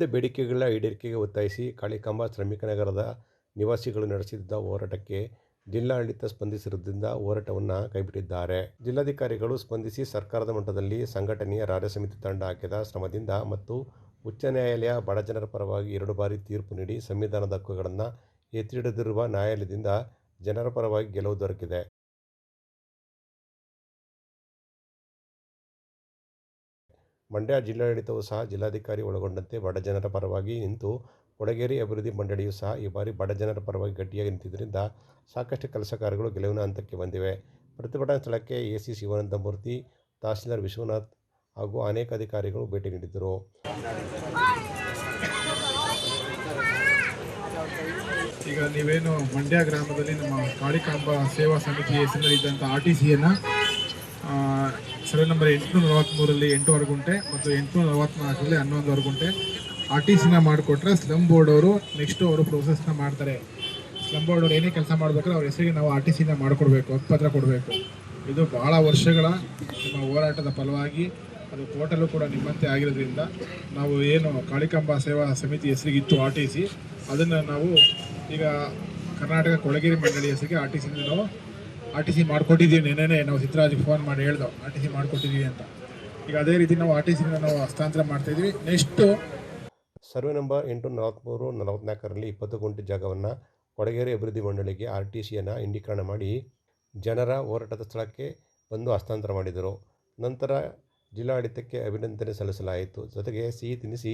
ವಿವಿಧ ಬೇಡಿಕೆಗಳ ಈಡೇರಿಕೆಗೆ ಒತ್ತಾಯಿಸಿ ಕಾಳಿಕಾಂಬ ಶ್ರಮಿಕ ನಗರದ ನಿವಾಸಿಗಳು ನಡೆಸಿದ್ದ ಹೋರಾಟಕ್ಕೆ ಜಿಲ್ಲಾಡಳಿತ ಸ್ಪಂದಿಸಿರುವುದರಿಂದ ಹೋರಾಟವನ್ನು ಕೈಬಿಟ್ಟಿದ್ದಾರೆ. ಜಿಲ್ಲಾಧಿಕಾರಿಗಳು ಸ್ಪಂದಿಸಿ ಸರ್ಕಾರದ ಮಟ್ಟದಲ್ಲಿ ಸಂಘಟನೆಯ ರಾಜ್ಯ ಸಮಿತಿ ತಂಡ ಹಾಕಿದ ಶ್ರಮದಿಂದ ಮತ್ತು ಉಚ್ಚ ನ್ಯಾಯಾಲಯ ಬಡಜನರ ಪರವಾಗಿ ಎರಡು ಬಾರಿ ತೀರ್ಪು ನೀಡಿ ಸಂವಿಧಾನದ ಹಕ್ಕುಗಳನ್ನು ಎತ್ತಿಡದಿರುವ ನ್ಯಾಯಾಲಯದಿಂದ ಜನರ ಪರವಾಗಿ ಗೆಲುವು ದೊರಕಿದೆ. ಮಂಡ್ಯ ಜಿಲ್ಲಾಡಳಿತವೂ ಸಹ ಜಿಲ್ಲಾಧಿಕಾರಿ ಒಳಗೊಂಡಂತೆ ಬಡಜನರ ಪರವಾಗಿ ನಿಂತು ಕೊಡಗೇರಿ ಅಭಿವೃದ್ಧಿ ಮಂಡಳಿಯು ಸಹ ಈ ಬಾರಿ ಬಡಜನರ ಪರವಾಗಿ ಗಟ್ಟಿಯಾಗಿ ನಿಂತಿದ್ದರಿಂದ ಸಾಕಷ್ಟು ಕೆಲಸ ಕಾರ್ಯಗಳು ಗೆಲುವಿನ ಹಂತಕ್ಕೆ ಬಂದಿವೆ. ಪ್ರತಿಭಟನಾ ಸ್ಥಳಕ್ಕೆ ಎ ಸಿ ಶಿವಾನಂದಮೂರ್ತಿ, ತಹಸೀಲ್ದಾರ್ ವಿಶ್ವನಾಥ್ ಹಾಗೂ ಅನೇಕ ಅಧಿಕಾರಿಗಳು ಭೇಟಿ ನೀಡಿದ್ದರು. ಈಗ ನೀವೇನು ಮಂಡ್ಯ ಗ್ರಾಮದಲ್ಲಿ ನಮ್ಮ ಕಾಳಿಕಾಂಬ ಸೇವಾ ಸಮಿತಿ ಹೆಸರಿನಲ್ಲಿದ್ದಂಥ ಆರ್ ಟಿ ಸಿಯನ್ನು ಸರ್ವೆ ನಂಬರ್ ಎಂಟುನೂರ ನಲವತ್ತ್ಮೂರಲ್ಲಿ ಎಂಟುವರೆ ಗುಂಟೆ ಮತ್ತು ಎಂಟುನೂರ ನಲವತ್ತ್ನಾಲ್ಕರಲ್ಲಿ ಹನ್ನೊಂದುವರೆ ಗುಂಟೆ. ಆರ್ ಟಿ ಸಿನ ಮಾಡಿಕೊಟ್ರೆ ಸ್ಲಮ್ ಬೋರ್ಡ್ ಅವರು ನೆಕ್ಸ್ಟು ಅವರು ಪ್ರೋಸೆಸ್ನ ಮಾಡ್ತಾರೆ. ಸ್ಲಮ್ ಬೋರ್ಡ್ ಅವರು ಏನೇ ಕೆಲಸ ಮಾಡಬೇಕಾದ್ರೆ ಅವ್ರ ಹೆಸರಿಗೆ ನಾವು ಆರ್ ಟಿ ಸಿನ ಮಾಡಿಕೊಡ್ಬೇಕು ಹಕ್ಕುಪತ್ರ ಕೊಡಬೇಕು. ಇದು ಭಾಳ ವರ್ಷಗಳ ನಮ್ಮ ಹೋರಾಟದ ಫಲವಾಗಿ ಅದು ಕೋರ್ಟಲ್ಲೂ ಕೂಡ ನಿಮ್ಮಂತೆ ಆಗಿರೋದ್ರಿಂದ ನಾವು ಏನು ಕಾಳಿಕಾಂಬ ಸೇವಾ ಸಮಿತಿ ಹೆಸರಿಗಿತ್ತು ಆರ್ ಟಿ ಸಿ ಅದನ್ನು ನಾವು ಈಗ ಕರ್ನಾಟಕ ಕೊಳಗೇರಿ ಮಂಡಳಿ ಹೆಸರಿಗೆ ಆರ್ ಟಿ ಸಿ ನಾವು ಆರ್ ಟಿ ಸಿ ಮಾಡಿಕೊಟ್ಟಿದ್ದೀವಿ ನೆನ್ನೆನೇ. ನಾವು ಸಿದ್ದರಾಜಿಗೆ ಫೋನ್ ಮಾಡಿ ಹೇಳ್ದೋ, ಆರ್ ಟಿ ಸಿ ಮಾಡಿಕೊಟ್ಟಿದ್ದೀವಿ ಅಂತ. ಈಗ ಅದೇ ರೀತಿ ನಾವು ಆರ್ ಟಿ ಸಿನ ನಾವು ಹಸ್ತಾಂತರ ಮಾಡ್ತಾಯಿದ್ವಿ ನೆಕ್ಸ್ಟು ಸರ್ವೆ ನಂಬರ್ ಎಂಟು ನಲವತ್ತ್ಮೂರು ನಲವತ್ತ್ನಾಲ್ಕರಲ್ಲಿ ಇಪ್ಪತ್ತು ಗುಂಟೆ ಜಾಗವನ್ನು ಕೊಡಗೇರಿ ಅಭಿವೃದ್ಧಿ ಮಂಡಳಿಗೆ ಆರ್ ಟಿ ಸಿಯನ್ನು ಇಂಡೀಕರಣ ಮಾಡಿ ಜನರ ಹೋರಾಟದ ಸ್ಥಳಕ್ಕೆ ಬಂದು ಹಸ್ತಾಂತರ ಮಾಡಿದರು. ನಂತರ ಜಿಲ್ಲಾಡಳಿತಕ್ಕೆ ಅಭಿನಂದನೆ ಸಲ್ಲಿಸಲಾಯಿತು. ಜೊತೆಗೆ ಸಿಹಿ ತಿನ್ನಿಸಿ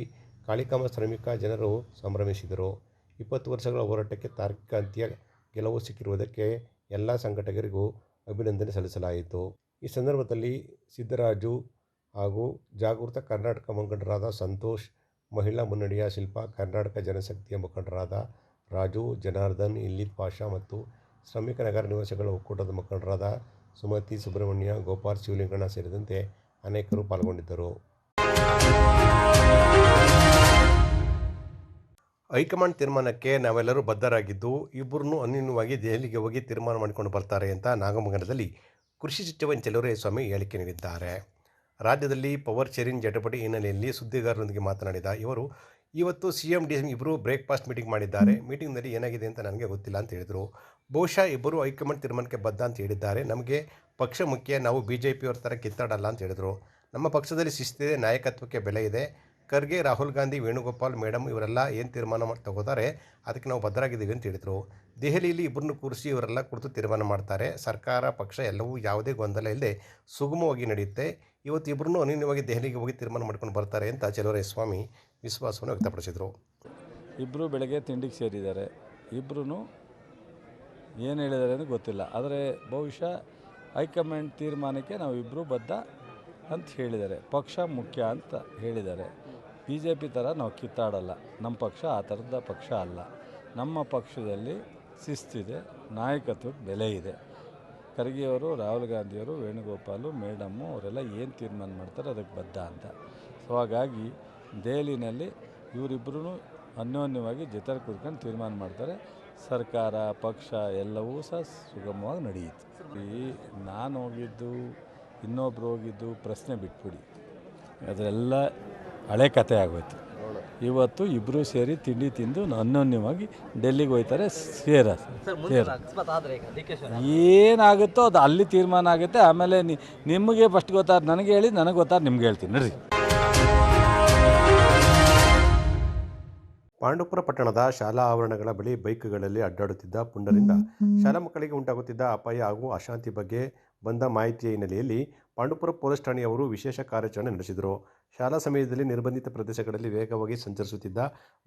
ಕಾಳಿಕಾಮ ಶ್ರಮಿಕ ಜನರು ಸಂಭ್ರಮಿಸಿದರು. ಇಪ್ಪತ್ತು ವರ್ಷಗಳ ಹೋರಾಟಕ್ಕೆ ತಾರ್ಕಿಕ ಅಂತ್ಯ ಗೆಲುವು ಸಿಕ್ಕಿರುವುದಕ್ಕೆ ಎಲ್ಲ ಸಂಘಟಕರಿಗೂ ಅಭಿನಂದನೆ ಸಲ್ಲಿಸಲಾಯಿತು. ಈ ಸಂದರ್ಭದಲ್ಲಿ ಸಿದ್ದರಾಜು ಹಾಗೂ ಜಾಗೃತ ಕರ್ನಾಟಕ ಮುಖಂಡರಾದ ಸಂತೋಷ್, ಮಹಿಳಾ ಮುನ್ನಡೆಯ ಶಿಲ್ಪ, ಕರ್ನಾಟಕ ಜನಶಕ್ತಿಯ ಮುಖಂಡರಾದ ರಾಜು, ಜನಾರ್ದನ್, ಇಲ್ಲಿದ್ ಪಾಷಾ ಮತ್ತು ಶ್ರಮಿಕ ನಗರ ನಿವಾಸಿಗಳ ಒಕ್ಕೂಟದ ಮುಖಂಡರಾದ ಸುಮತಿ ಸುಬ್ರಹ್ಮಣ್ಯ, ಗೋಪಾಲ್ ಶಿವಲಿಂಗಣ್ಣ ಸೇರಿದಂತೆ ಅನೇಕರು ಪಾಲ್ಗೊಂಡಿದ್ದರು. ಹೈಕಮಾಂಡ್ ತೀರ್ಮಾನಕ್ಕೆ ನಾವೆಲ್ಲರೂ ಬದ್ಧರಾಗಿದ್ದು, ಇಬ್ಬರನ್ನು ಅನ್ಯೂನ್ಯವಾಗಿ ದೆಹಲಿಗೆ ಹೋಗಿ ತೀರ್ಮಾನ ಮಾಡಿಕೊಂಡು ಬರ್ತಾರೆ ಅಂತ ನಾಗಮಂಗಲದಲ್ಲಿ ಕೃಷಿ ಸಚಿವ ಸ್ವಾಮಿ ಹೇಳಿಕೆ ನೀಡಿದ್ದಾರೆ. ರಾಜ್ಯದಲ್ಲಿ ಪವರ್ ಶೇರಿಂಗ್ ಜಟಪಡಿ ಹಿನ್ನೆಲೆಯಲ್ಲಿ ಸುದ್ದಿಗಾರರೊಂದಿಗೆ ಮಾತನಾಡಿದ ಇವರು, ಇವತ್ತು ಸಿ ಎಂ, ಡಿ ಇಬ್ಬರು ಬ್ರೇಕ್ಫಾಸ್ಟ್ ಮೀಟಿಂಗ್ ಮಾಡಿದ್ದಾರೆ. ಮೀಟಿಂಗ್ನಲ್ಲಿ ಏನಾಗಿದೆ ಅಂತ ನನಗೆ ಗೊತ್ತಿಲ್ಲ ಅಂತ ಹೇಳಿದರು. ಬಹುಶಃ ಇಬ್ಬರು ಹೈಕಮಾಂಡ್ ತೀರ್ಮಾನಕ್ಕೆ ಬದ್ಧ ಅಂತ ಹೇಳಿದ್ದಾರೆ. ನಮಗೆ ಪಕ್ಷ ಮುಖ್ಯ. ನಾವು ಬಿ ಜೆ ಪಿಯವ್ರ ಥರ ಕಿತ್ತಾಡಲ್ಲ ಅಂತ ಹೇಳಿದರು. ನಮ್ಮ ಪಕ್ಷದಲ್ಲಿ ಶಿಸ್ತಿದೆ, ನಾಯಕತ್ವಕ್ಕೆ ಬೆಲೆ ಇದೆ. ಖರ್ಗೆ ರಾಹುಲ್ ಗಾಂಧಿ, ವೇಣುಗೋಪಾಲ್ ಮೇಡಮ್ ಇವರೆಲ್ಲ ಏನು ತೀರ್ಮಾನ ಮಾಡಿ, ತಗೋತಾರೆ, ಅದಕ್ಕೆ ನಾವು ಭದ್ರಾಗಿದ್ದೀವಿ ಅಂತ ಹೇಳಿದರು. ದೆಹಲಿಯಲ್ಲಿ ಇಬ್ಬರನ್ನು ಕೂರಿಸಿ ಇವರೆಲ್ಲ ಕುರಿತು ತೀರ್ಮಾನ ಮಾಡ್ತಾರೆ. ಸರ್ಕಾರ, ಪಕ್ಷ ಎಲ್ಲವೂ ಯಾವುದೇ ಗೊಂದಲ ಇಲ್ಲದೆ ಸುಗಮವಾಗಿ ನಡೆಯುತ್ತೆ. ಇವತ್ತು ಇಬ್ಬರನ್ನು ಅನಿನ್ಯವಾಗಿ ದೆಹಲಿಗೆ ಹೋಗಿ ತೀರ್ಮಾನ ಮಾಡ್ಕೊಂಡು ಬರ್ತಾರೆ ಅಂತ ಸ್ವಾಮಿ ವಿಶ್ವಾಸವನ್ನು ವ್ಯಕ್ತಪಡಿಸಿದರು. ಇಬ್ಬರು ಬೆಳಗ್ಗೆ ತಿಂಡಿಗೆ ಸೇರಿದ್ದಾರೆ. ಇಬ್ಬರೂ ಏನು ಹೇಳಿದ್ದಾರೆ ಅಂತ ಗೊತ್ತಿಲ್ಲ. ಆದರೆ ಬಹುಶಃ ಹೈಕಮಾಂಡ್ ತೀರ್ಮಾನಕ್ಕೆ ನಾವಿಬ್ಬರೂ ಬದ್ಧ ಅಂತ ಹೇಳಿದ್ದಾರೆ. ಪಕ್ಷ ಮುಖ್ಯ ಅಂತ ಹೇಳಿದ್ದಾರೆ. ಬಿ ಜೆ ಪಿ ಥರ ನಾವು ಕಿತ್ತಾಡಲ್ಲ. ನಮ್ಮ ಪಕ್ಷ ಆ ಥರದ ಪಕ್ಷ ಅಲ್ಲ. ನಮ್ಮ ಪಕ್ಷದಲ್ಲಿ ಶಿಸ್ತಿದೆ ನಾಯಕತ್ವಕ್ಕೆ ಬೆಲೆ ಇದೆ. ಖರ್ಗೆಯವರು, ರಾಹುಲ್ ಗಾಂಧಿಯವರು, ವೇಣುಗೋಪಾಲು ಮೇಡಮ್ಮು ಅವರೆಲ್ಲ ಏನು ತೀರ್ಮಾನ ಮಾಡ್ತಾರೆ ಅದಕ್ಕೆ ಬದ್ಧ ಅಂತ. ಸೊ ಹಾಗಾಗಿ ದೆಹಲಿನಲ್ಲಿ ಇವರಿಬ್ಬರೂ ಅನ್ಯೋನ್ಯವಾಗಿ ಜೊತೆ ಕೂತ್ಕೊಂಡು ತೀರ್ಮಾನ ಮಾಡ್ತಾರೆ. ಸರ್ಕಾರ, ಪಕ್ಷ ಎಲ್ಲವೂ ಸಹ ಸುಗಮವಾಗಿ ನಡೆಯಿತು ಈ ನಾನು ಹೋಗಿದ್ದು, ಇನ್ನೊಬ್ರು ಹೋಗಿದ್ದು ಪ್ರಶ್ನೆ ಬಿಟ್ಬಿಡಿ. ಅದೆಲ್ಲ ಹಳೆ ಕತೆ ಆಗೋಯ್ತು. ಇವತ್ತು ಇಬ್ಬರು ಸೇರಿ ತಿಂಡಿ ತಿಂದು ಅನ್ಯೋನ್ಯವಾಗಿ ಡೆಲ್ಲಿಗೆ ಹೋಗ್ತಾರೆ ಸೇರ ಸೇರ ಏನಾಗುತ್ತೋ ಅದು ಅಲ್ಲಿ ತೀರ್ಮಾನ ಆಗುತ್ತೆ. ಆಮೇಲೆ ನಿಮಗೆ ಫಸ್ಟ್ ಗೊತ್ತಾದ ನನಗೆ ಹೇಳಿ ನನಗೆ ಗೊತ್ತಾದ ನಿಮ್ಗೆ ಹೇಳ್ತೀನಿ. ನಡ್ರಿ. ಪಾಂಡುಪುರ ಪಟ್ಟಣದ ಶಾಲಾ ಆವರಣಗಳ ಬಳಿ ಬೈಕ್ಗಳಲ್ಲಿ ಅಡ್ಡಾಡುತ್ತಿದ್ದ ಪುಂಡರಿಂದ ಶಾಲಾ ಮಕ್ಕಳಿಗೆ ಉಂಟಾಗುತ್ತಿದ್ದ ಅಪಾಯ ಹಾಗೂ ಅಶಾಂತಿ ಬಗ್ಗೆ ಬಂದ ಮಾಹಿತಿಯ ಹಿನ್ನೆಲೆಯಲ್ಲಿ ಪಾಂಡುಪುರ ಪೊಲೀಸ್ ಠಾಣೆಯವರು ವಿಶೇಷ ಕಾರ್ಯಾಚರಣೆ ನಡೆಸಿದರು. ಶಾಲಾ ಸಮಯದಲ್ಲಿ ನಿರ್ಬಂಧಿತ ಪ್ರದೇಶಗಳಲ್ಲಿ ವೇಗವಾಗಿ ಸಂಚರಿಸುತ್ತಿದ್ದ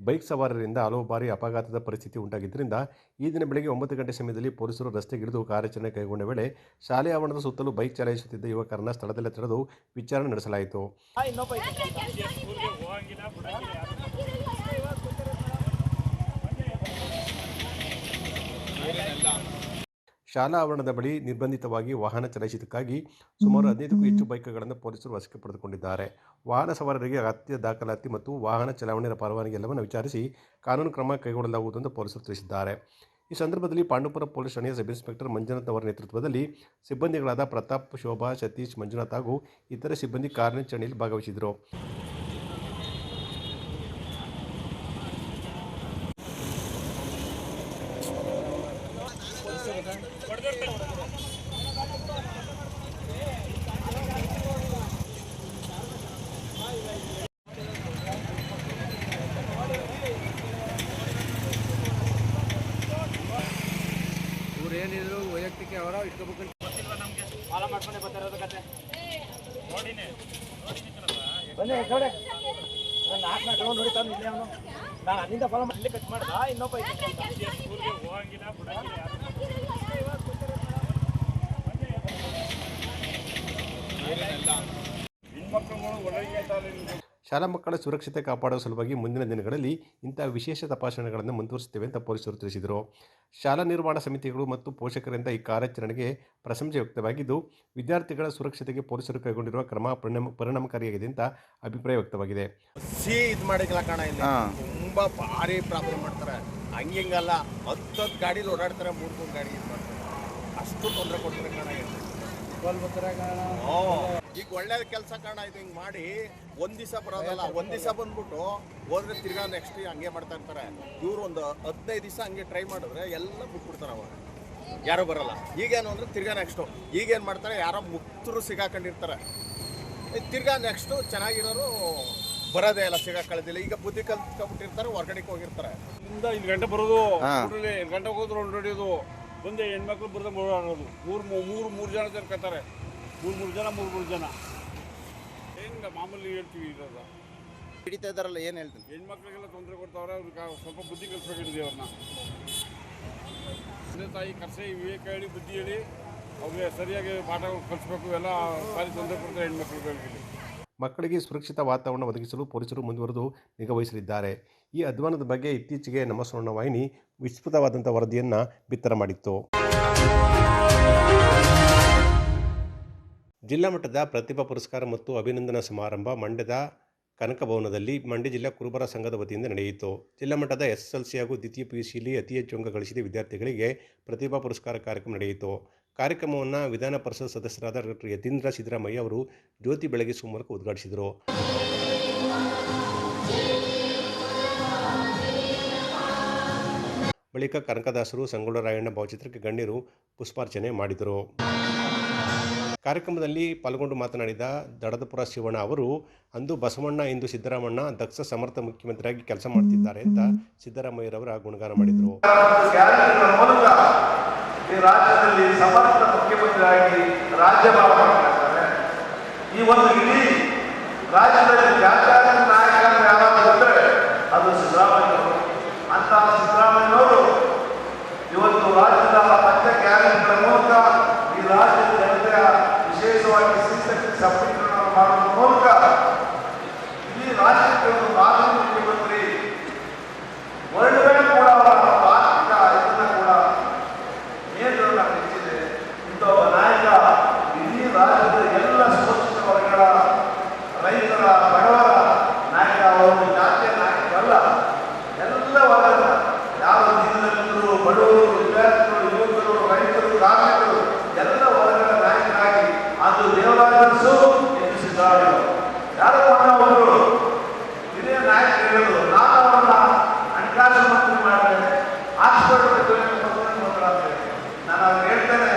ಬೈಕ್ ಸವಾರರಿಂದ ಹಲವು ಬಾರಿ ಅಪಘಾತದ ಪರಿಸ್ಥಿತಿ ಉಂಟಾಗಿದ್ದರಿಂದ ಈ ದಿನ ಬೆಳಗ್ಗೆ ಒಂಬತ್ತು ಗಂಟೆ ಸಮಯದಲ್ಲಿ ಪೊಲೀಸರು ರಸ್ತೆಗಿಳಿದು ಕಾರ್ಯಾಚರಣೆ ಕೈಗೊಂಡ ವೇಳೆ ಶಾಲೆ ಆವರಣದ ಸುತ್ತಲೂ ಬೈಕ್ ಚಲಾಯಿಸುತ್ತಿದ್ದ ಯುವಕರನ್ನ ಸ್ಥಳದಲ್ಲೇ ತಡೆದು ವಿಚಾರಣೆ ನಡೆಸಲಾಯಿತು. ಶಾಲಾ ಆವರಣದ ಬಳಿ ನಿರ್ಬಂಧಿತವಾಗಿ ವಾಹನ ಚಲಾಯಿಸಿದ್ದಕ್ಕಾಗಿ ಸುಮಾರು ಹದಿನೈದಕ್ಕೂ ಹೆಚ್ಚು ಬೈಕ್ಗಳನ್ನು ಪೊಲೀಸರು ವಶಕ್ಕೆ ಪಡೆದುಕೊಂಡಿದ್ದಾರೆ. ವಾಹನ ಸವಾರರಿಗೆ ಅಗತ್ಯ ದಾಖಲಾತಿ ಮತ್ತು ವಾಹನ ಚಲಾವಣೆಯ ಪರವಾನಗಿ ಎಲ್ಲವನ್ನು ವಿಚಾರಿಸಿ ಕಾನೂನು ಕ್ರಮ ಕೈಗೊಳ್ಳಲಾಗುವುದು ಎಂದು ಪೊಲೀಸರು ತಿಳಿಸಿದ್ದಾರೆ. ಈ ಸಂದರ್ಭದಲ್ಲಿ ಪಾಂಡುಪುರ ಪೊಲೀಸ್ ಠಾಣೆಯ ಸಬ್ ಇನ್ಸ್ಪೆಕ್ಟರ್ ಮಂಜುನಾಥ್ ಅವರ ನೇತೃತ್ವದಲ್ಲಿ ಸಿಬ್ಬಂದಿಗಳಾದ ಪ್ರತಾಪ್ ಶೋಭಾ ಸತೀಶ್ ಮಂಜುನಾಥ್ ಹಾಗೂ ಇತರೆ ಸಿಬ್ಬಂದಿ ಕಾರ್ಯಾಚರಣೆಯಲ್ಲಿ ಭಾಗವಹಿಸಿದರು ¿Por qué? ನಾನು ಅಲ್ಲಿಂದ ಫಾಲೋ ಮಾಡಿ ಇಲ್ಲಿ ಕಟ್ ಮಾಡ್ದ. ಇನ್ನೊಬ್ಬ ಶಾಲಾ ಮಕ್ಕಳ ಸುರಕ್ಷತೆ ಕಾಪಾಡುವ ಸಲುವಾಗಿ ಮುಂದಿನ ದಿನಗಳಲ್ಲಿ ಇಂತಹ ವಿಶೇಷ ತಪಾಸಣೆಗಳನ್ನು ಮುಂದುವರಿಸುತ್ತೇವೆ ಅಂತ ಪೊಲೀಸರು ತಿಳಿಸಿದರು. ಶಾಲಾ ನಿರ್ಮಾಣ ಸಮಿತಿಗಳು ಮತ್ತು ಪೋಷಕರಿಂದ ಈ ಕಾರ್ಯಾಚರಣೆಗೆ ಪ್ರಶಂಸೆ ವ್ಯಕ್ತವಾಗಿದ್ದು ವಿದ್ಯಾರ್ಥಿಗಳ ಸುರಕ್ಷತೆಗೆ ಪೊಲೀಸರು ಕೈಗೊಂಡಿರುವ ಕ್ರಮ ಪರಿಣಾಮ ಪರಿಣಾಮಕಾರಿಯಾಗಿದೆ ಅಂತ ಅಭಿಪ್ರಾಯ ವ್ಯಕ್ತವಾಗಿದೆ. ತುಂಬಾ ಭಾರಿ ಪ್ರಾಬ್ಲಮ್ ಮಾಡ್ತಾರೆ. ಹಂಗಿಂಗಲ್ಲ ಹತ್ತು ಹತ್ತು ಗಾಡೀಲಿ ಓಡಾಡ್ತಾರೆ ಮೂರು ಮೂರು ಗಾಡಿ ಇದು ಮಾಡ್ತಾರೆ. ಅಷ್ಟು ತೊಂದರೆ ಕೊಡ್ತಾರೆ ಕಾರಣ. ಈಗ ಒಳ್ಳೆ ಕೆಲಸ ಕಾರಣ ಇದು ಹಿಂಗೆ ಮಾಡಿ ಒಂದ್ ದಿವಸ ಬರೋದಲ್ಲ ಒಂದ್ ದಿವಸ ಬಂದ್ಬಿಟ್ಟು ಹೋದ್ರೆ ತಿರ್ಗಾ ನೆಕ್ಸ್ಟ್ ಹಂಗೆ ಮಾಡ್ತಾ ಇರ್ತಾರೆ. ಇವ್ರು ಒಂದು ಹದಿನೈದು ದಿವಸ ಹಂಗೆ ಟ್ರೈ ಮಾಡಿದ್ರೆ ಎಲ್ಲ ಬಿಟ್ಬಿಡ್ತಾರೆ ಅವಾಗ. ಯಾರು ಬರಲ್ಲ. ಈಗೇನು ಅಂದ್ರೆ ತಿರ್ಗಾ ನೆಕ್ಸ್ಟು ಈಗೇನು ಮಾಡ್ತಾರೆ ಯಾರೋ ಮುಕ್ತರು ಸಿಗಾಕೊಂಡಿರ್ತಾರೆ. ತಿರ್ಗಾ ನೆಕ್ಸ್ಟು ಚೆನ್ನಾಗಿರೋರು ಬರೋದೇ ಇಲ್ಲ ಸಿಗಾಕೊಳ್ಳೋದಿಲ್ಲ ಈಗ ಬುದ್ಧಿ ಕಲ್ತ್ಕೊಂಡ್ಬಿಟ್ಟಿರ್ತಾರೆ ಹೊರಗಡೆ ಹೋಗಿರ್ತಾರೆ. ಇಂದ ಐದು ಗಂಟೆ ಬರೋದು ಊರಲ್ಲಿ ಗಂಟೆ ಹೋಗೋದು ಹೋದ್ರೆ ಮುಂದೆ ಹೊಡಿಯೋದು ಬಂದು ಹೆಣ್ಮಕ್ಳು ಬರ್ದ ಓಡಾಡೋದು ಮೂರು ಮೂರು ಮೂರು ಜನ ಸೇರ್ಕೊತಾರೆ ಮೂರು ಮೂರು ಜನ ಮೂರು ಮೂರು ಜನ. ಹೆಂಗ ಮಾಮೂಲಿ ಹೇಳ್ತೀವಿ ಇರೋದು ಹಿಡಿತಾ ಇದಾರಲ್ಲ ಏನು ಹೇಳ್ತೀನಿ? ಹೆಣ್ಮಕ್ಳಿಗೆಲ್ಲ ತೊಂದರೆ ಕೊಡ್ತಾವ್ರೆ ಅವ್ರಿಗೆ ಸ್ವಲ್ಪ ಬುದ್ಧಿ ಕಲಿಸ್ಬೇಕಿದೆ ಅವ್ರನ್ನ ತಂದೆ ತಾಯಿ ಕರ್ಸೆ ವಿವೇಕ ಹೇಳಿ ಬುದ್ಧಿ ಹೇಳಿ ಅವ್ರಿಗೆ ಸರಿಯಾಗಿ ಪಾಠ ಕಲಿಸ್ಬೇಕು ಎಲ್ಲ ಸಾರಿ ತೊಂದರೆ ಕೊಡ್ತಾರೆ ಹೆಣ್ಮಕ್ಳುಗಳಿಗೆ. ಮಕ್ಕಳಿಗೆ ಸುರಕ್ಷಿತ ವಾತಾವರಣ ಒದಗಿಸಲು ಪೊಲೀಸರು ಮುಂದುವರೆದು ನಿಗಾವಹಿಸಲಿದ್ದಾರೆ ಈ ಅಧ್ವಾನದ ಬಗ್ಗೆ ಇತ್ತೀಚೆಗೆ ನಮ್ಮ ಸ್ವರ್ಣ ವಾಹಿನಿ ವಿಸ್ತೃತವಾದಂಥ ವರದಿಯನ್ನು ಬಿತ್ತರ ಮಾಡಿತ್ತು. ಜಿಲ್ಲಾ ಮಟ್ಟದ ಪ್ರತಿಭಾ ಪುರಸ್ಕಾರ ಮತ್ತು ಅಭಿನಂದನಾ ಸಮಾರಂಭ ಮಂಡ್ಯದ ಕನಕ ಭವನದಲ್ಲಿ ಮಂಡ್ಯ ಜಿಲ್ಲಾ ಕುರುಬರ ಸಂಘದ ವತಿಯಿಂದ ನಡೆಯಿತು. ಜಿಲ್ಲಾ ಮಟ್ಟದ ಎಸ್ ಹಾಗೂ ದ್ವಿತೀಯ ಪಿ ಯು ಸಿಯಲ್ಲಿ ಅತಿ ಹೆಚ್ಚು ಅಂಕ ಗಳಿಸಿದ ವಿದ್ಯಾರ್ಥಿಗಳಿಗೆ ಪ್ರತಿಭಾ ಪುರಸ್ಕಾರ ಕಾರ್ಯಕ್ರಮ ನಡೆಯಿತು. ಕಾರ್ಯಕ್ರಮವನ್ನು ವಿಧಾನ ಪರಿಷತ್ ಸದಸ್ಯರಾದ ಡಾಕ್ಟರ್ ಯತೀಂದ್ರ ಸಿದ್ದರಾಮಯ್ಯ ಅವರು ಜ್ಯೋತಿ ಬೆಳಗಿಸುವ ಮೂಲಕ ಉದ್ಘಾಟಿಸಿದರು. ಬಳಿಕ ಕನಕದಾಸರು ಸಂಗೊಳ್ಳ ರಾಯಣ್ಣ ಭಾವಚಿತ್ರಕ್ಕೆ ಗಣ್ಯರು ಪುಷ್ಪಾರ್ಚನೆ ಮಾಡಿದರು. ಕಾರ್ಯಕ್ರಮದಲ್ಲಿ ಪಾಲ್ಗೊಂಡು ಮಾತನಾಡಿದ ದಡದಪುರ ಶಿವಣ್ಣ ಅವರು, ಅಂದು ಬಸವಣ್ಣ, ಇಂದು ಸಿದ್ದರಾಮಣ್ಣ ದಕ್ಷ ಸಮರ್ಥ ಮುಖ್ಯಮಂತ್ರಿಯಾಗಿ ಕೆಲಸ ಮಾಡ್ತಿದ್ದಾರೆ ಅಂತ ಸಿದ್ದರಾಮಯ್ಯರವರ ಗುಣಗಾನ ಮಾಡಿದರು. ಈ ರಾಜ್ಯದಲ್ಲಿ ಈ ಒಂದು ಇಡೀ ರಾಜ್ಯದಲ್ಲಿ ಜಾತ್ಯಾತೀತ ನಾಯಕ ಅಂತ ಯಾರಾದರೂ ಇದ್ದರೆ ಅದು ಸಿದ್ದರಾಮಯ್ಯನವರು ಅಂತಹ ಸಿದ್ದರಾಮಯ್ಯನವರು ಇವತ್ತು ರಾಜ್ಯದ ಪಂಚ ಗ್ಯಾರಂಟಿಗಳ ಮೂಲಕ ಈ ರಾಜ್ಯದ ಜನತೆಯ ವಿಶೇಷವಾಗಿ ಸ್ತ್ರೀಶಕ್ತಿ ಸಬಲೀಕರಣ ಮಾಡುವ ಮೂಲಕ ಇಡೀ ರಾಜ್ಯಕ್ಕೆ ಒಂದು ಮಾದರಿ ಮುಖ್ಯಮಂತ್ರಿ ವರ್ಲ್ಡ್ ಕೂಡ ಅವರ ಆರ್ಥಿಕ ಇದನ್ನ ಕೂಡ ನಿಯಂತ್ರಣ ಹೆಚ್ಚಿದೆ ಇಂಥ ಒಬ್ಬ ನಾಯಕ ಇಡೀ ರಾಜ್ಯದ ಎಲ್ಲ ಶೋಷಿತ ವರ್ಗಗಳ ರೈತರ ಬಡವರ ನಾಯಕ ಅವರು ಜಾತಿಯ ನಾಯಕರಲ್ಲ ಎಲ್ಲ ವರ್ಗದ ಯಾವ ದೀನದಲ್ಲಿದ್ದರು ಬಡವರು ವಿದ್ಯಾರ್ಥಿಗಳು ಯುವಕರು ರೈತರು ಕಾರ್ಮಿಕರು ಎಲ್ಲ ವರ್ಗದ ನಾಯಕರಾಗಿ ಅದು ದೇವರಾಜರು ಎನಿಸಿದ್ದಾರೆ ಯಾರೋ ಅವರು ಹಿರಿಯ ನಾಯಕರು ಹೇಳೋದು ನಾನು ಅವರನ್ನ ಹಣಕಾಸು ಮಂತ್ರಿ ಮಾಡಿದೆ ಆಸ್ಪತ್ರೆ ನಾನು ಅವ್ರಿಗೆ ಹೇಳ್ತೇನೆ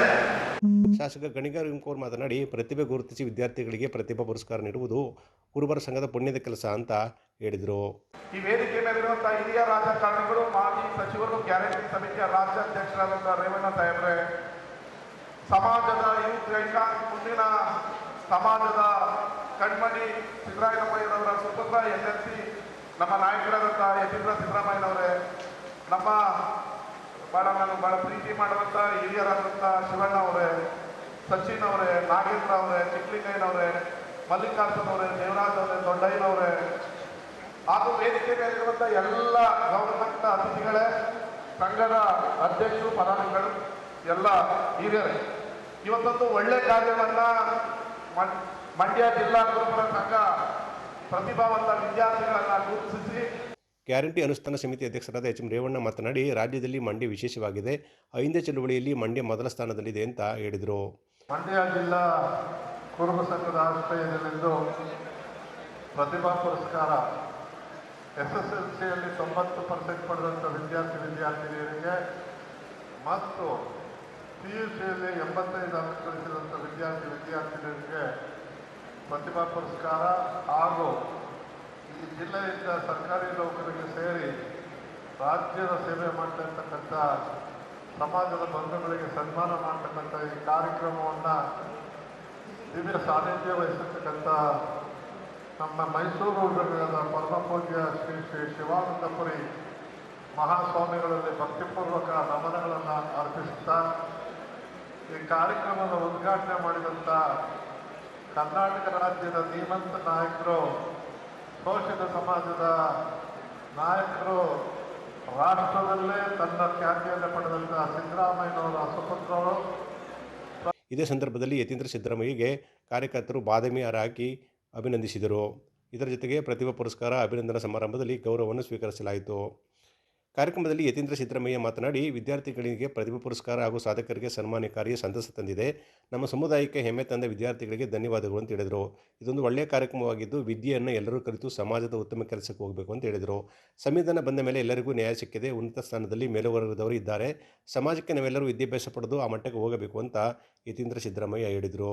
ಶಾಸಕ ಗಣಿಗಾರ್ ಇಂಕೋರ್ ಮಾತನಾಡಿ, ಪ್ರತಿಭೆ ಗುರುತಿಸಿ ವಿದ್ಯಾರ್ಥಿಗಳಿಗೆ ಪ್ರತಿಭಾ ಪುರಸ್ಕಾರ ನೀಡುವುದು ಕುರುಬರ ಸಂಘದ ಪುಣ್ಯದ ಕೆಲಸ ಅಂತ ಹೇಳಿದರು. ಈ ವೇದಿಕೆ ಮೇಲಿರುವಂತಹ ಹಿರಿಯ ರಾಜಕಾರಣಿಗಳು, ಮಾಜಿ ಸಚಿವರು, ಗ್ಯಾರಂಟಿ ಸಮಿತಿಯ ರಾಜ್ಯಾಧ್ಯಕ್ಷರಾದಂತಹ ರೇವಣ್ಣ ಸಾಹೇಬ್ರೆ, ಸಮಾಜದ ಯುವಕ ಮುಂದಿನ ಸಮಾಜದ ಕಣ್ಮಣಿ ಸಿದ್ದರಾಮಯ್ಯನವರ ಸುಪುತ್ರ ಎಲ್ ಎಲ್ ಸಿ, ನಮ್ಮ ನಾಯಕರಾದಂತಹ ಯತೀಂದ್ರ ಸಿದ್ದರಾಮಯ್ಯನವರೇ ನಮ್ಮ, ಬಹಳ ನಾನು ಬಹಳ ಪ್ರೀತಿ ಮಾಡುವಂಥ ಹಿರಿಯರಾದಂಥ ಶಿವಣ್ಣ ಅವರೇ ಸಚಿನ್ ಅವರೇ, ನಾಗೇಂದ್ರ ಅವರೇ ಚಿಕ್ಕಲಿಂಗಯ್ಯನವರೇ ಮಲ್ಲಿಕಾರ್ಜುನ್ ಅವರೇ, ದೇವರಾಜ್ ಅವರೇ ದೊಡ್ಡಯ್ಯನವರೇ ಹಾಗೂ ವೇದಿಕೆ ಮೇಲಿರುವಂಥ ಎಲ್ಲ ಗೌರವಕ್ತ ಅತಿಥಿಗಳೇ, ಸಂಘದ ಅಧ್ಯಕ್ಷರು ಪದಾಧಿಕಾರಿಗಳು ಎಲ್ಲ ಹಿರಿಯರೇ. ಇವತ್ತೊಂದು ಒಳ್ಳೆ ಕಾರ್ಯವನ್ನ ಮಂಡ್ಯ ಜಿಲ್ಲಾ ಕುರುಬರ ಸಂಘ ಪ್ರತಿಭಾವಂತ ವಿದ್ಯಾರ್ಥಿಗಳನ್ನ ಗುರುತಿಸಿ ಗ್ಯಾರಂಟಿ ಅನುಷ್ಠಾನ ಸಮಿತಿ ಅಧ್ಯಕ್ಷರಾದ ಎಚ್ ಎಂ ರೇವಣ್ಣ ಮಾತನಾಡಿ, ರಾಜ್ಯದಲ್ಲಿ ಮಂಡ್ಯ ವಿಶೇಷವಾಗಿದೆ. ಅಹಿಂದ ಚಳುವಳಿಯಲ್ಲಿ ಮಂಡ್ಯ ಮೊದಲ ಸ್ಥಾನದಲ್ಲಿದೆ ಅಂತ ಹೇಳಿದರು. ಮಂಡ್ಯ ಜಿಲ್ಲಾ ಕುರುಬ ಸಂಘದ ಆಶ್ರಯದಲ್ಲಿಂದು ಪ್ರತಿಭಾ ಪುರಸ್ಕಾರ. ಎಸ್ ಎಸ್ ಎಲ್ ಸಿಯಲ್ಲಿ ತೊಂಬತ್ತು ಪರ್ಸೆಂಟ್ ಪಡೆದಂಥ ವಿದ್ಯಾರ್ಥಿ ವಿದ್ಯಾರ್ಥಿನಿಯರಿಗೆ ಮತ್ತು ಪಿ ಯು ಸಿಯಲ್ಲಿ ಎಂಬತ್ತೈದು ಅಂಕ ಗಳಿಸಿದಂಥ ವಿದ್ಯಾರ್ಥಿ ವಿದ್ಯಾರ್ಥಿನಿಯರಿಗೆ ಪ್ರತಿಭಾ ಪುರಸ್ಕಾರ ಹಾಗೂ ಈ ಜಿಲ್ಲೆಯಿಂದ ಸರ್ಕಾರಿ ನೌಕರಿಗೆ ಸೇರಿ ರಾಜ್ಯದ ಸೇವೆ ಮಾಡ್ತಾ ಇರ್ತಕ್ಕಂಥ ಸಮಾಜದ ಬಂಧುಗಳಿಗೆ ಸನ್ಮಾನ ಮಾಡ್ತಕ್ಕಂಥ ಈ ಕಾರ್ಯಕ್ರಮವನ್ನು ದಿವ್ಯ ಸಾನ್ನಿಧ್ಯ ವಹಿಸತಕ್ಕಂಥ ನಮ್ಮ ಮೈಸೂರು ವಿಭಾಗದ ಪರಮಪೂಜ್ಯ ಶ್ರೀ ಶ್ರೀ ಶಿವಾನಂದಪುರಿ ಮಹಾಸ್ವಾಮಿಗಳಲ್ಲಿ ಭಕ್ತಿಪೂರ್ವಕ ನಮನಗಳನ್ನು ಅರ್ಪಿಸುತ್ತಾ ಈ ಕಾರ್ಯಕ್ರಮದ ಉದ್ಘಾಟನೆ ಮಾಡಿದಂಥ ಕರ್ನಾಟಕ ರಾಜ್ಯದ ಧೀಮಂತ ನಾಯಕರು, ಶೋಷಿತ ಸಮಾಜದ ನಾಯಕರು ರಾಷ್ಟ್ರದಲ್ಲೇ ತನ್ನ ಖ್ಯಾತಿಯನ್ನು ಪಡೆದಂತಹ ಸಿದ್ದರಾಮಯ್ಯನವರ ಸುಪುತ್ರರು ಇದೇ ಸಂದರ್ಭದಲ್ಲಿ ಯತೀಂದ್ರ ಸಿದ್ದರಾಮಯ್ಯಗೆ ಕಾರ್ಯಕರ್ತರು ಬಾದಾಮಿ ಹಾರ ಅಭಿನಂದಿಸಿದರು. ಇದರ ಜೊತೆಗೆ ಪ್ರತಿಭಾ ಪುರಸ್ಕಾರ, ಅಭಿನಂದನಾ ಸಮಾರಂಭದಲ್ಲಿ ಗೌರವವನ್ನು ಸ್ವೀಕರಿಸಲಾಯಿತು. ಕಾರ್ಯಕ್ರಮದಲ್ಲಿ ಯತೀಂದ್ರ ಸಿದ್ದರಾಮಯ್ಯ ಮಾತನಾಡಿ, ವಿದ್ಯಾರ್ಥಿಗಳಿಗೆ ಪ್ರತಿಭಾ ಪುರಸ್ಕಾರ ಹಾಗೂ ಸಾಧಕರಿಗೆ ಸನ್ಮಾನ ಕಾರ್ಯ ಸಂತಸ ತಂದಿದೆ. ನಮ್ಮ ಸಮುದಾಯಕ್ಕೆ ಹೆಮ್ಮೆ ತಂದ ವಿದ್ಯಾರ್ಥಿಗಳಿಗೆ ಧನ್ಯವಾದಗಳು ಅಂತ ಹೇಳಿದರು. ಇದೊಂದು ಒಳ್ಳೆಯ ಕಾರ್ಯಕ್ರಮವಾಗಿದ್ದು, ವಿದ್ಯೆಯನ್ನು ಎಲ್ಲರೂ ಕಲಿತು ಸಮಾಜದ ಉತ್ತಮ ಕೆಲಸಕ್ಕೆ ಹೋಗಬೇಕು ಅಂತ ಹೇಳಿದರು. ಸಂವಿಧಾನ ಬಂದ ಮೇಲೆ ಎಲ್ಲರಿಗೂ ನ್ಯಾಯ ಸಿಕ್ಕಿದೆ. ಉನ್ನತ ಸ್ಥಾನದಲ್ಲಿ ಮೇಲುವರ್ಗದವರು ಇದ್ದಾರೆ. ಸಮಾಜಕ್ಕೆ ನಾವೆಲ್ಲರೂ ವಿದ್ಯಾಭ್ಯಾಸ ಪಡೆದು ಆ ಮಟ್ಟಕ್ಕೆ ಹೋಗಬೇಕು ಅಂತ ಯತೀಂದ್ರ ಸಿದ್ದರಾಮಯ್ಯ ಹೇಳಿದರು.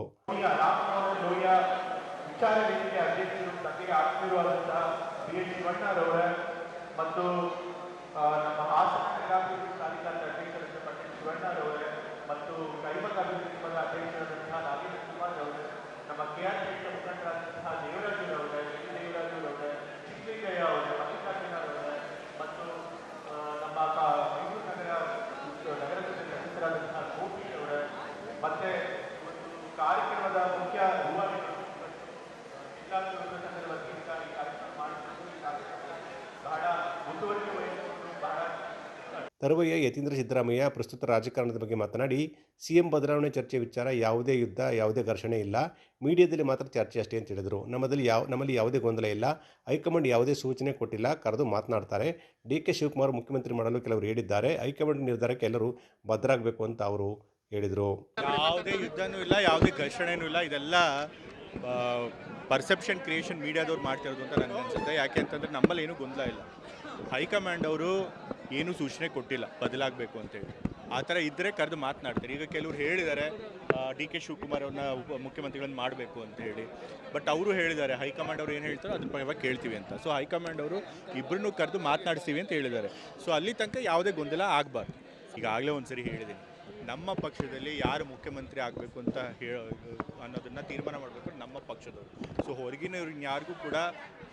ಮತ್ತು ನಮ್ಮ ಹಾಸನ ನಗರಾಭಿವೃದ್ಧಿ ಪ್ರಾಧಿಕಾರದ ಅಧ್ಯಕ್ಷರಾದ ಪಂಡಿತ್ ಶಿವಣ್ಣರವರೇ ಮತ್ತು ಕೈಮಕ ಅಭಿವೃದ್ಧಿ ನಿಗಮದ ಅಧ್ಯಕ್ಷರಾದಂತಹ ನಾಗೇಂದ್ರ ಕುಮಾರ್ ಅವರೇ, ನಮ್ಮ ಕೆ ಆರ್ ಪಿ ಮುಖಂಡರಾದಂತಹ ದೇವರಾಜರವರೇ ದೇವರಾಜರವರೇ ಅವರೇ ಅವರೇ ಮತ್ತು ಆ, ನಮ್ಮ ಕ- ಮೈಸೂರು ನಗರ ನಗರದ ಸದಸ್ಯರಾದಂತಹ ಗೋಪಿ ಅವರೇ ಮತ್ತೆ ಒಂದು ಕಾರ್ಯಕ್ರಮದ ಮುಖ್ಯ ರೂವಾರಿಗಳು ಜಿಲ್ಲಾ ಸಂಘದ ವತಿಯಿಂದ ಈ ಕಾರ್ಯಕ್ರಮ ಮಾಡಿಕೊಂಡು ಈ ಕಾರ್ಯಕ್ರಮ ಬಹಳ ಮುಂದುವರಿಕೆ ವಹಿಸಿಕೊಂಡು ಬಹಳ ತರುವಯ್ಯ ಯತೀಂದ್ರ ಸಿದ್ದರಾಮಯ್ಯ ಪ್ರಸ್ತುತ ರಾಜಕಾರಣದ ಬಗ್ಗೆ ಮಾತನಾಡಿ, ಸಿಎಂ ಬದಲಾವಣೆ ಚರ್ಚೆ ವಿಚಾರ ಯಾವುದೇ ಯುದ್ಧ, ಯಾವುದೇ ಘರ್ಷಣೆ ಇಲ್ಲ. ಮೀಡಿಯಾದಲ್ಲಿ ಮಾತ್ರ ಚರ್ಚೆ ಅಷ್ಟೇ ಅಂತ ಹೇಳಿದರು. ನಮ್ಮದಲ್ಲಿ ಯಾವ, ನಮ್ಮಲ್ಲಿ ಯಾವುದೇ ಗೊಂದಲ ಇಲ್ಲ. ಹೈಕಮಾಂಡ್ ಯಾವುದೇ ಸೂಚನೆ ಕೊಟ್ಟಿಲ್ಲ. ಕರೆದು ಮಾತನಾಡ್ತಾರೆ. ಡಿ ಕೆ ಶಿವಕುಮಾರ್ ಮುಖ್ಯಮಂತ್ರಿ ಮಾಡಲು ಕೆಲವರು ಹೇಳಿದ್ದಾರೆ. ಹೈಕಮಾಂಡ್ ನಿರ್ಧಾರಕ್ಕೆ ಎಲ್ಲರೂ ಬದ್ಧರಾಗಬೇಕು ಅಂತ ಅವರು ಹೇಳಿದರು. ಯಾವುದೇ ಯುದ್ಧನೂ ಇಲ್ಲ, ಯಾವುದೇ ಘರ್ಷಣೆನೂ ಇಲ್ಲ. ಇದೆಲ್ಲ ಪರ್ಸೆಪ್ಷನ್ ಕ್ರಿಯೇಷನ್ ಮೀಡಿಯಾದವ್ರು ಮಾಡ್ತಿರೋದು ಅಂತ ನನಗೆ ಅನಿಸುತ್ತೆ ಯಾಕೆ ಅಂತಂದರೆ ನಮ್ಮಲ್ಲಿ ಏನೂ ಗೊಂದಲ ಇಲ್ಲ. ಹೈಕಮಾಂಡ್ ಅವರು ಏನೂ ಸೂಚನೆ ಕೊಟ್ಟಿಲ್ಲ, ಬದಲಾಗಬೇಕು ಅಂತೇಳಿ ಆ ಥರ ಇದ್ದರೆ ಕರೆದು ಮಾತನಾಡ್ತಾರೆ. ಈಗ ಕೆಲವರು ಹೇಳಿದ್ದಾರೆ ಡಿ ಕೆ ಶಿವಕುಮಾರ್ ಅವ್ರನ್ನ ಉಪ, ಮುಖ್ಯಮಂತ್ರಿಗಳನ್ನ ಮಾಡಬೇಕು ಅಂತ ಹೇಳಿ. ಬಟ್ ಅವರು ಹೇಳಿದ್ದಾರೆ, ಹೈಕಮಾಂಡ್ ಅವ್ರು ಏನು ಹೇಳ್ತಾರೋ ಅದ್ರ ಪರವಾಗಿ ಕೇಳ್ತೀವಿ ಅಂತ. ಸೊ ಹೈಕಮಾಂಡ್ ಅವರು ಇಬ್ಬರನ್ನೂ ಕರೆದು ಮಾತನಾಡಿಸ್ತೀವಿ ಅಂತ ಹೇಳಿದ್ದಾರೆ. ಸೊ ಅಲ್ಲಿ ತನಕ ಯಾವುದೇ ಗೊಂದಲ ಆಗಬಾರ್ದು. ಈಗಾಗಲೇ ಒಂದು ಸರಿ ಹೇಳಿದ್ದೀನಿ. ನಮ್ಮ ಪಕ್ಷದಲ್ಲಿ ಯಾರು ಮುಖ್ಯಮಂತ್ರಿ ಆಗಬೇಕು ಅಂತ ಹೇಳ, ಅನ್ನೋದನ್ನ ತೀರ್ಮಾನ ಮಾಡಬೇಕು ನಮ್ಮ ಪಕ್ಷದವರು. ಸೊ ಹೊರಗಿನ ಯಾರಿಗೂ ಕೂಡ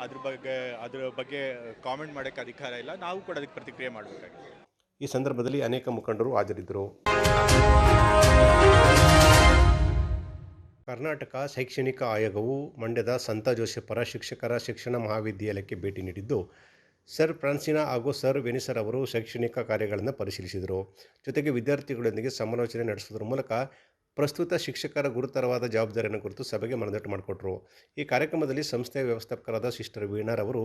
ಅದ್ರ ಬಗ್ಗೆ ಅದ್ರ ಬಗ್ಗೆ ಕಾಮೆಂಟ್ ಮಾಡೋಕ್ಕೆ ಅಧಿಕಾರ ಇಲ್ಲ. ನಾವು ಕೂಡ ಅದಕ್ಕೆ ಪ್ರತಿಕ್ರಿಯೆ ಮಾಡಬೇಕಾಗಿದೆ. ಈ ಸಂದರ್ಭದಲ್ಲಿ ಅನೇಕ ಮುಖಂಡರು ಹಾಜರಿದ್ದರು. ಕರ್ನಾಟಕ ಶೈಕ್ಷಣಿಕ ಆಯೋಗವು ಮಂಡ್ಯದ ಸಂತ ಜೋಸೆಫರ ಶಿಕ್ಷಕರ ಶಿಕ್ಷಣ ಮಹಾವಿದ್ಯಾಲಯಕ್ಕೆ ಭೇಟಿ ನೀಡಿದ್ದು ಸರ್ ಫ್ರಾನ್ಸಿನಾ ಹಾಗೂ ಸರ್ ವೆನಿಸರ್ ಅವರು ಶೈಕ್ಷಣಿಕ ಕಾರ್ಯಗಳನ್ನು ಪರಿಶೀಲಿಸಿದರು. ಜೊತೆಗೆ ವಿದ್ಯಾರ್ಥಿಗಳೊಂದಿಗೆ ಸಮಾಲೋಚನೆ ನಡೆಸುವುದರ ಮೂಲಕ ಪ್ರಸ್ತುತ ಶಿಕ್ಷಕರ ಗುರುತರವಾದ ಜವಾಬ್ದಾರಿಯನ್ನು ಕುರಿತು ಸಭೆಗೆ ಮನದಟ್ಟು ಮಾಡಿಕೊಟ್ರು. ಈ ಕಾರ್ಯಕ್ರಮದಲ್ಲಿ ಸಂಸ್ಥೆಯ ವ್ಯವಸ್ಥಾಪಕರಾದ ಸಿಸ್ಟರ್ ವೀಣಾರ್ ಅವರು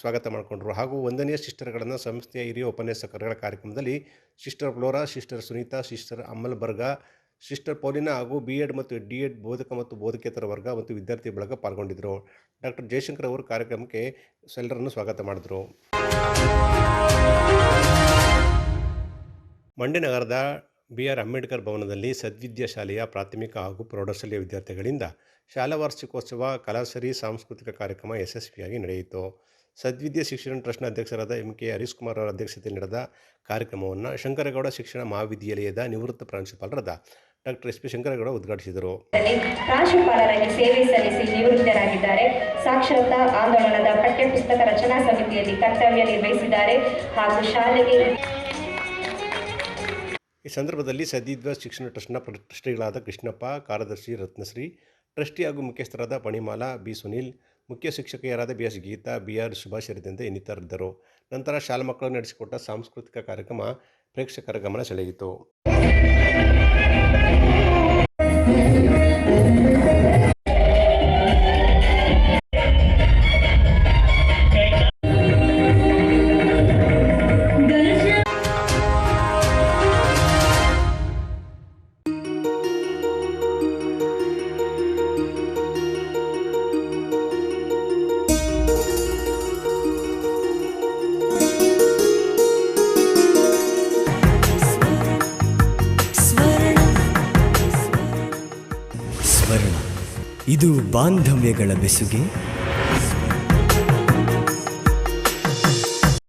ಸ್ವಾಗತ ಮಾಡಿಕೊಂಡರು. ಹಾಗೂ ಒಂದನೆಯ ಸಿಸ್ಟರ್ಗಳನ್ನು ಸಂಸ್ಥೆಯ ಹಿರಿಯ ಉಪನ್ಯಾಸಕರುಗಳ ಕಾರ್ಯಕ್ರಮದಲ್ಲಿ sister Flora, sister Sunita, sister Amalburga sister Paulina ಹಾಗೂ ಬಿ ಎಡ್ ಮತ್ತು ಡಿ ಎಡ್ ಬೋಧಕ ಮತ್ತು ಬೋಧಕೇತರ ವರ್ಗ ಮತ್ತು ವಿದ್ಯಾರ್ಥಿ ಬಳಗ ಪಾಲ್ಗೊಂಡಿದ್ದರು ಡಾಕ್ಟರ್ ಜಯಶಂಕರ್ ಅವರು ಕಾರ್ಯಕ್ರಮಕ್ಕೆ ಸೆಲ್ಲರನ್ನು ಸ್ವಾಗತ ಮಾಡಿದರು. ಮಂಡ್ಯ ನಗರದ ಬಿ ಆರ್ ಅಂಬೇಡ್ಕರ್ ಭವನದಲ್ಲಿ ಸದ್ವಿದ್ಯಾ ಶಾಲೆಯ ಪ್ರಾಥಮಿಕ ಹಾಗೂ ಪ್ರೌಢಶಾಲೆಯ ವಿದ್ಯಾರ್ಥಿಗಳಿಂದ ಶಾಲಾ ವಾರ್ಷಿಕೋತ್ಸವ, ಕಲಾಸರಿ, ಸಾಂಸ್ಕೃತಿಕ ಕಾರ್ಯಕ್ರಮ ಯಶಸ್ವಿಯಾಗಿ ನಡೆಯಿತು. ಸದ್ವಿದ್ಯಾ ಶಿಕ್ಷಣ ಟ್ರಸ್ಟ್ನ ಅಧ್ಯಕ್ಷರಾದ ಎಂ ಕೆ ಹರೀಶ್ ಕುಮಾರ್ ಅವರ ಅಧ್ಯಕ್ಷತೆಯಲ್ಲಿ ನಡೆದ ಕಾರ್ಯಕ್ರಮವನ್ನು ಶಂಕರಗೌಡ ಶಿಕ್ಷಣ ಮಹಾವಿದ್ಯಾಲಯದ ನಿವೃತ್ತ ಪ್ರಾಂಶುಪಾಲರಾದ ಡಾಕ್ಟರ್ ಎಸ್ ಪಿ ಶಂಕರಗೌಡ ಉದ್ಘಾಟಿಸಿದರು. ಪ್ರಾಂಶುಪಾಲರಾಗಿ ಸೇವೆ ಸಲ್ಲಿಸಿ ನಿವೃತ್ತರಾಗಿದ್ದಾರೆ. ಸಾಕ್ಷರತಾ ಆಂದೋಲನದ ಪಠ್ಯಪುಸ್ತಕ ರಚನಾ ಸಮಿತಿಯಲ್ಲಿ ಕರ್ತವ್ಯ ನಿರ್ವಹಿಸಿದ್ದಾರೆ ಹಾಗೂ ಶಾಲೆಗೆ ಈ ಸಂದರ್ಭದಲ್ಲಿ ಸದೀದ್ವ ಶಿಕ್ಷಣ ಟ್ರಸ್ಟ್ನ ಟ್ರಸ್ಟಿಗಳಾದ ಕೃಷ್ಣಪ್ಪ ಕಾರ್ಯದರ್ಶಿ ರತ್ನಶ್ರೀ ಟ್ರಸ್ಟಿ ಹಾಗೂ ಮುಖ್ಯಸ್ಥರಾದ ಪಣಿಮಾಲಾ ಬಿ ಸುನೀಲ್ ಮುಖ್ಯ ಶಿಕ್ಷಕಿಯರಾದ B S Geeta B R Subhash ಸೇರಿದಂತೆ ಇನ್ನಿತರಿದ್ದರು ನಂತರ ಶಾಲಾ ಮಕ್ಕಳು ನಡೆಸಿಕೊಟ್ಟ ಸಾಂಸ್ಕೃತಿಕ ಕಾರ್ಯಕ್ರಮ ಪ್ರೇಕ್ಷಕರ ಗಮನ ಸೆಳೆಯಿತು. ಸ್ವರ್ಣ ಇದು ಬಾಂಧವ್ಯಗಳ ಬೆಸುಗೆ